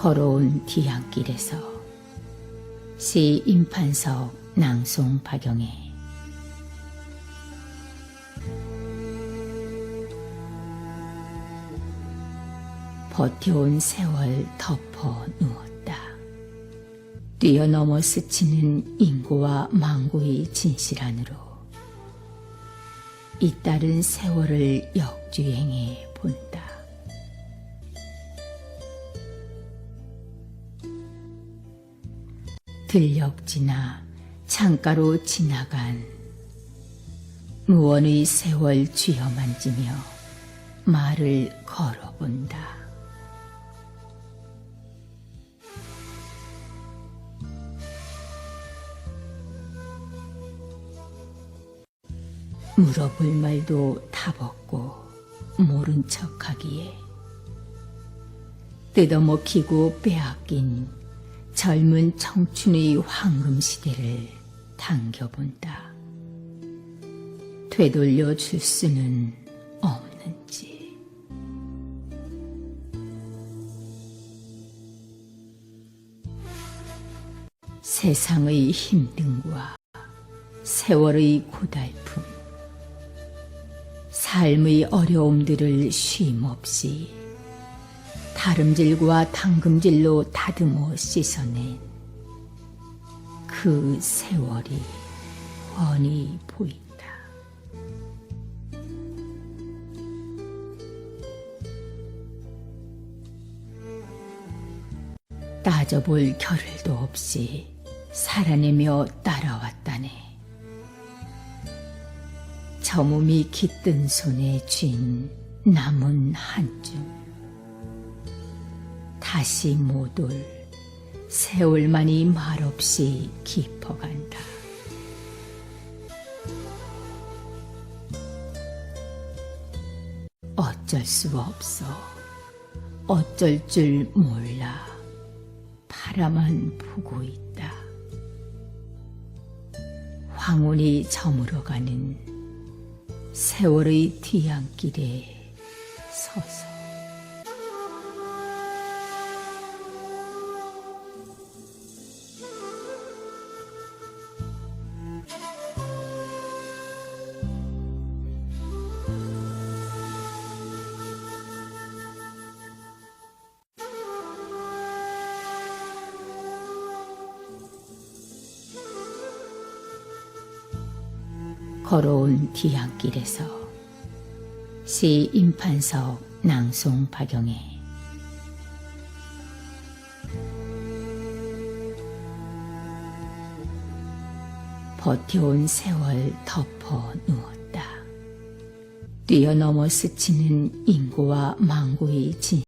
걸어온 뒤안길에서 시 임판석 낭송 박영애 버텨온 세월 덮어 누웠다. 뛰어넘어 스치는 인고와 망고의 진실 안으로 잇따른 세월을 역주행해 본다. 들녘 지나 창가로 지나간 무언의 세월 쥐어 만지며 말을 걸어본다. 물어볼 말도 답 없고 모른 척하기에 뜯어먹히고 빼앗긴 젊은 청춘의 황금 시대를 당겨본다. 되돌려 줄 수는 없는지. 세상의 힘듦과 세월의 고달픔, 삶의 어려움들을 쉼없이 다름질과 당금질로 다듬어 씻어낸 그 세월이 훤히 보인다. 따져볼 겨를도 없이 살아내며 따라왔다네. 저 몸이 깃든 손에 쥔 남은 한줌. 다시 못 올 세월만이 말없이 깊어간다. 어쩔 수 없어. 어쩔 줄 몰라. 바라만 보고 있다. 황혼이 저물어가는 세월의 뒤안길에 서서 걸어온 뒤안길에서 시 임판석 낭송 박영애 버텨온 세월 덮어 누웠다. 뛰어넘어 스치는 인고와 망고의 진